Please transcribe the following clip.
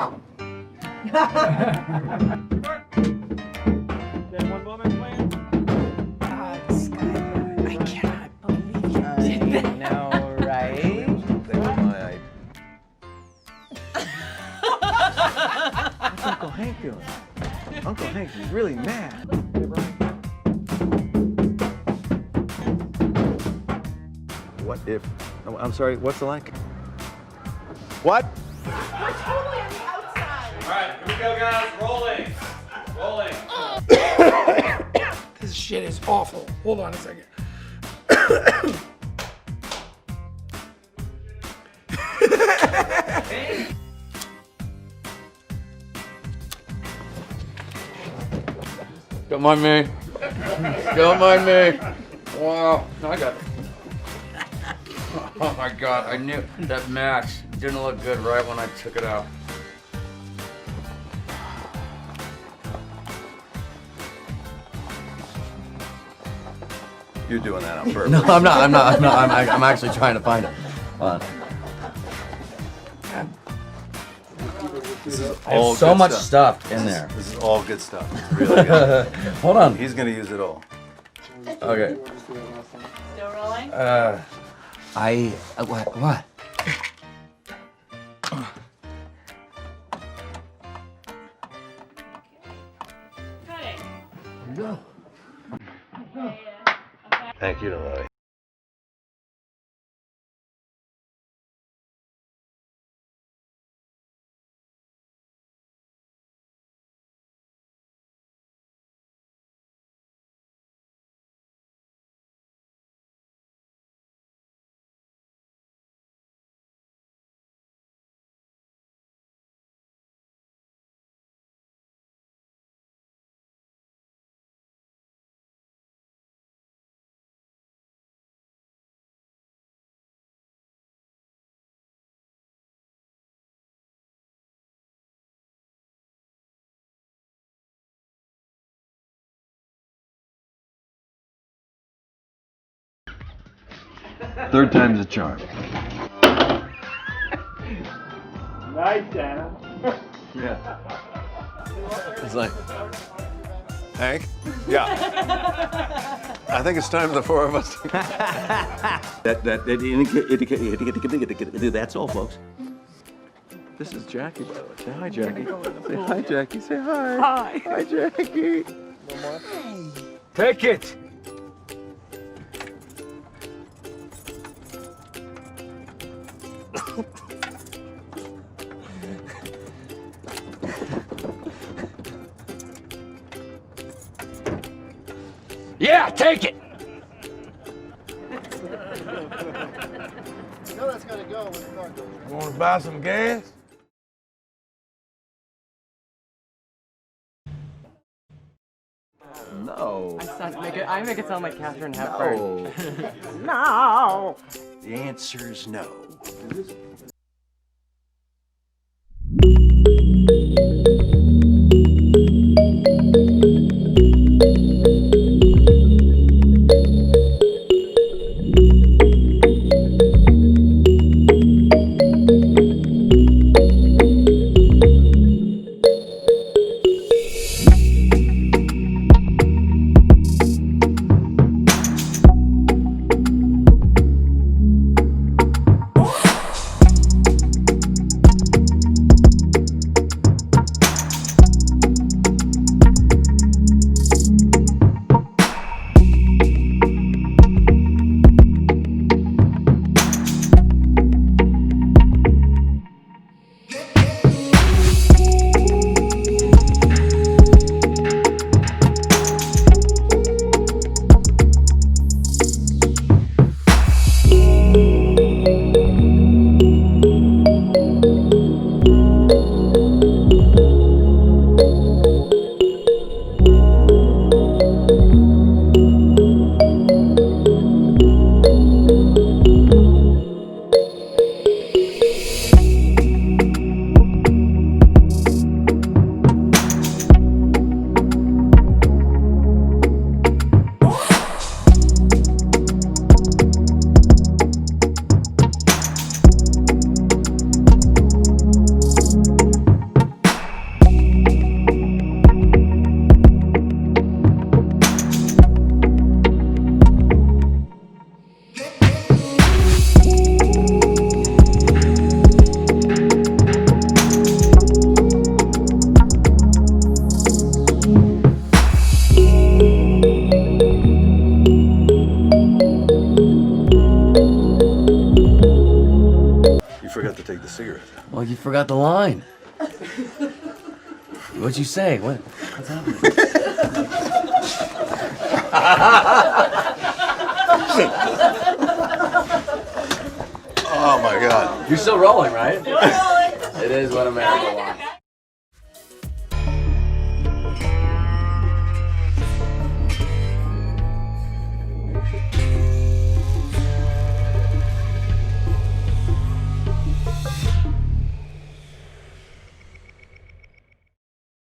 I cannot believe you did that. know, right? Were my. Uncle Hank? Uncle Hank is really mad. What if? oh, I'm sorry. What's the like? What? This shit is awful. Hold on a second. Don't mind me. Don't mind me. Wow. No, I got it. Oh my god, I knew that match didn't look good right when I took it out. You're doing that on purpose. No, I'm not. I'm not. I'm not. I'm, I'm actually trying to find it. Hold on. All There's so good much stuff. stuff in there. This is all good stuff. It's really good. Hold on. He's gonna use it all. Okay. Still rolling? Uh, I uh, what? What? Cutting. Thank you, Lily. Third time's a charm. Nice, Anna. Yeah. It's like, Hank? Yeah. I think it's time for the four of us. That, that, that's all, folks. This is Jackie, by the way. Say hi, Jackie. Say hi, Jackie. Say hi. Hi. Hi, Jackie. Take it. Yeah, take it. You know that's gotta go when the car goes. Want to buy some gas? No. I make it, I make it sound like Catherine Hepburn. No. The answer is no. Forgot to take the cigarette. Well, you forgot the line. What'd you say? What? What's happening? Oh my God. You're still rolling, right? It is what a miracle.